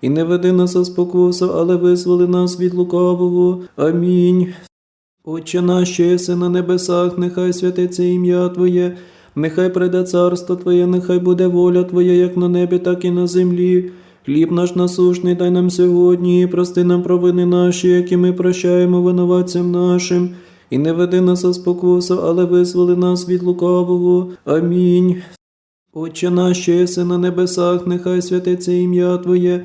І не веди нас у спокусу, але визволи нас від лукавого. Амінь. Отче наш, єси на небесах, нехай святиться ім'я Твоє, нехай прийде царство Твоє, нехай буде воля Твоя, як на небі, так і на землі. Хліб наш насушний дай нам сьогодні, і прости нам провини наші, які ми прощаємо винуватцям нашим. І не веди нас у спокусу, але визволи нас від лукавого. Амінь. Отче наш, що єси на небесах, нехай святиться ім'я Твоє,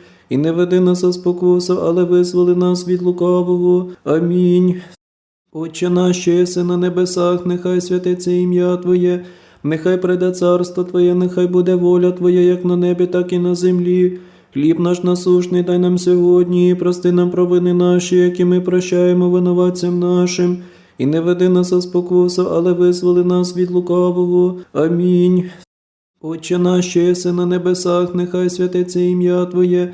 І не веди нас у спокусу, але визволи нас від лукавого. Амінь. Отче наш, єси на небесах, нехай святиться ім'я Твоє, нехай прийде царство Твоє, нехай буде воля Твоя, як на небі, так і на землі. Хліб наш насушний дай нам сьогодні, і прости нам провини наші, які ми прощаємо винуватцям нашим. І не веди нас у спокусу, але визволи нас від лукавого. Амінь. Отче наш, єси на небесах, нехай святиться ім'я Твоє,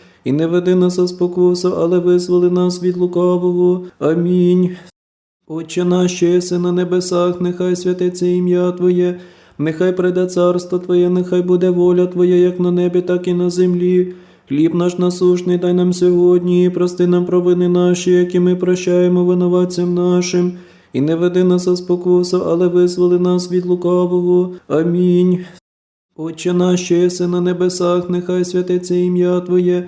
І не веди нас у спокусу, але визволи нас від лукавого. Амінь. Отче наш, єси на небесах, нехай святиться ім'я Твоє, нехай прийде царство Твоє, нехай буде воля Твоя, як на небі, так і на землі. Хліб наш насушний дай нам сьогодні, і прости нам провини наші, які ми прощаємо винуватцям нашим. І не веди нас у спокусу, але визволи нас від лукавого. Амінь. Отче наш, що єси на небесах, нехай святиться ім'я Твоє,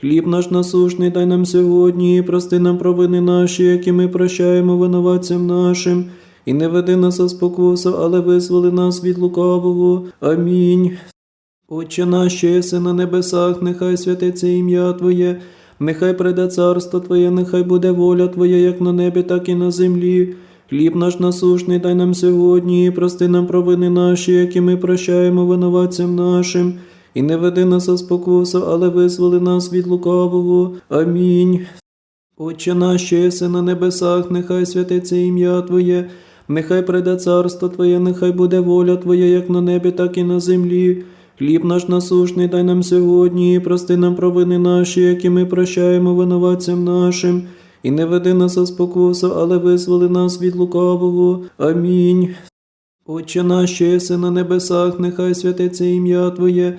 Хліб наш насушний дай нам сьогодні, і прости нам провини наші, які ми прощаємо винуватцям нашим. І не веди нас у спокусу, але визволи нас від лукавого. Амінь. Отче наш, що єси на небесах, нехай святиться ім'я Твоє, нехай прийде царство Твоє, нехай буде воля Твоя, як на небі, так і на землі. Хліб наш насушний дай нам сьогодні, і прости нам провини наші, які ми прощаємо винуватцям нашим. І не веди нас у спокусу, але визволи нас від лукавого. Амінь. Отче наш, єси на небесах, нехай святиться ім'я Твоє, нехай прийде царство Твоє, нехай буде воля Твоя, як на небі, так і на землі. Хліб наш насушний дай нам сьогодні, і прости нам провини наші, які ми прощаємо винуватцям нашим. І не веди нас у спокусу, але визволи нас від лукавого. Амінь. Отче наш, єси на небесах, нехай святиться ім'я Твоє,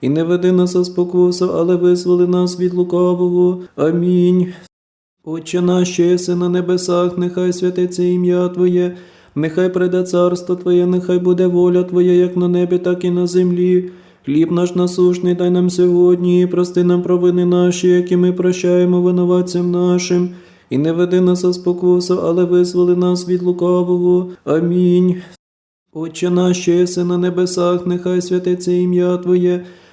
І не веди нас у спокусу, але визволи нас від лукавого. Амінь. Отче наш, єси на небесах, нехай святиться ім'я Твоє, нехай прийде царство Твоє, нехай буде воля Твоя, як на небі, так і на землі. Хліб наш насушний дай нам сьогодні, і прости нам провини наші, які ми прощаємо винуватцям нашим. І не веди нас у спокусу, але визволи нас від лукавого. Амінь. Отче наш, єси на небесах, нехай святиться ім'я Твоє,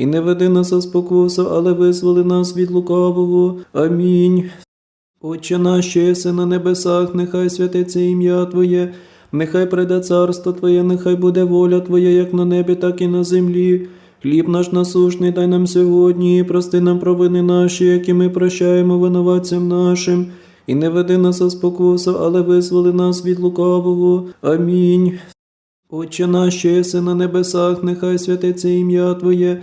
І не веди нас у спокусу, але визволи нас від лукавого. Амінь. Отче наш, єси на небесах, нехай святиться ім'я Твоє, нехай прийде царство Твоє, нехай буде воля Твоя, як на небі, так і на землі. Хліб наш насушний дай нам сьогодні, і прости нам провини наші, які ми прощаємо винуватцям нашим. І не веди нас у спокусу, але визволи нас від лукавого. Амінь. Отче наш, єси на небесах, нехай святиться ім'я Твоє,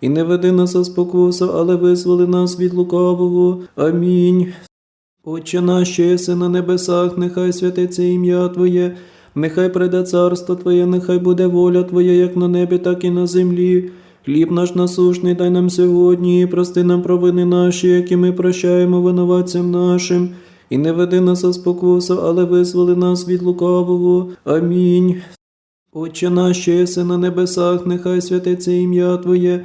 І не веди нас у спокусу, але визволи нас від лукавого. Амінь. Отче наш, єси на небесах, нехай святиться ім'я Твоє, нехай прийде царство Твоє, нехай буде воля Твоя, як на небі, так і на землі. Хліб наш насушний дай нам сьогодні, і прости нам провини наші, які ми прощаємо винуватцям нашим. І не веди нас у спокусу, але визволи нас від лукавого. Амінь. Отче наш, що єси на небесах, нехай святиться ім'я Твоє,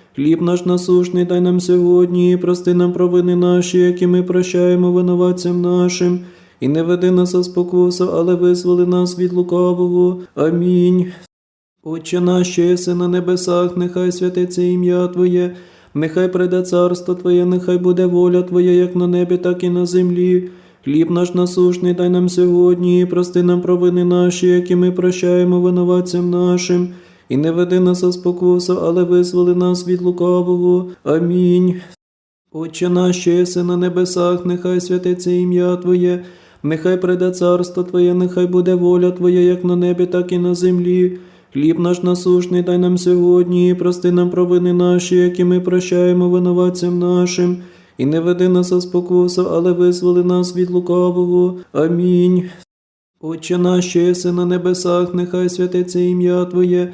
Хліб наш насушний дай нам сьогодні, і прости нам провини наші, які ми прощаємо винуватцям нашим. І не веди нас у спокусу, але визволи нас від лукавого. Амінь. Отче наш, єси на небесах, нехай святиться ім'я Твоє, нехай прийде царство Твоє, нехай буде воля Твоя, як на небі, так і на землі. Хліб наш насушний дай нам сьогодні, і прости нам провини наші, які ми прощаємо винуватцям нашим. І не веди нас у спокусу, але визволи нас від лукавого. Амінь. Отче наш, єси на небесах, нехай святиться ім'я Твоє, нехай прийде царство Твоє, нехай буде воля Твоя, як на небі, так і на землі. Хліб наш насушний дай нам сьогодні, і прости нам провини наші, які ми прощаємо винуватцям нашим. І не веди нас у спокусу, але визволи нас від лукавого. Амінь. Отче наш, єси на небесах, нехай святиться ім'я Твоє,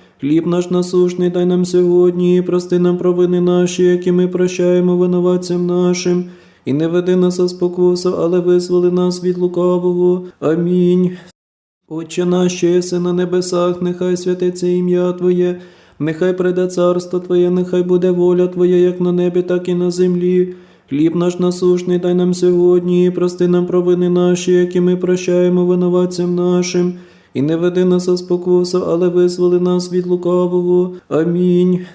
Хліб наш насушний дай нам сьогодні, і прости нам провини наші, які ми прощаємо винуватцям нашим. І не веди нас у спокусу, але визволи нас від лукавого. Амінь. Отче наш, що єси на небесах, нехай святиться ім'я Твоє, нехай прийде царство Твоє, нехай буде воля Твоя, як на небі, так і на землі. Хліб наш насушний дай нам сьогодні, і прости нам провини наші, які ми прощаємо винуватцям нашим. І не веди нас у спокусу, але визволи нас від лукавого. Амінь.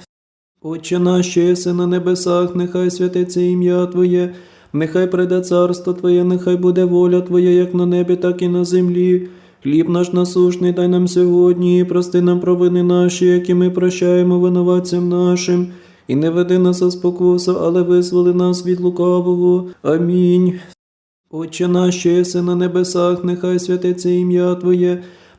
Отче наш, єси на небесах, нехай святиться ім'я Твоє, нехай прийде царство Твоє, нехай буде воля Твоя, як на небі, так і на землі. Хліб наш насушний дай нам сьогодні, і прости нам провини наші, які ми прощаємо винуватцям нашим. І не веди нас у спокусу, але визволи нас від лукавого. Амінь. Отче наш, що єси на небесах, нехай святиться ім'я Твоє,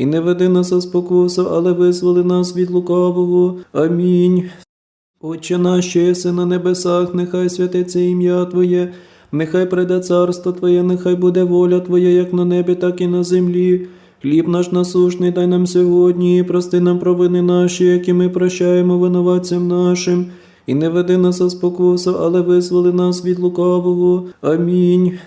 І не веди нас у спокусу, але визволи нас від лукавого. Амінь. Отче наш, єси на небесах, нехай святиться ім'я Твоє, нехай прийде царство Твоє, нехай буде воля Твоя, як на небі, так і на землі. Хліб наш насушний дай нам сьогодні, і прости нам провини наші, які ми прощаємо винуватцям нашим. І не веди нас у спокусу, але визволи нас від лукавого. Амінь.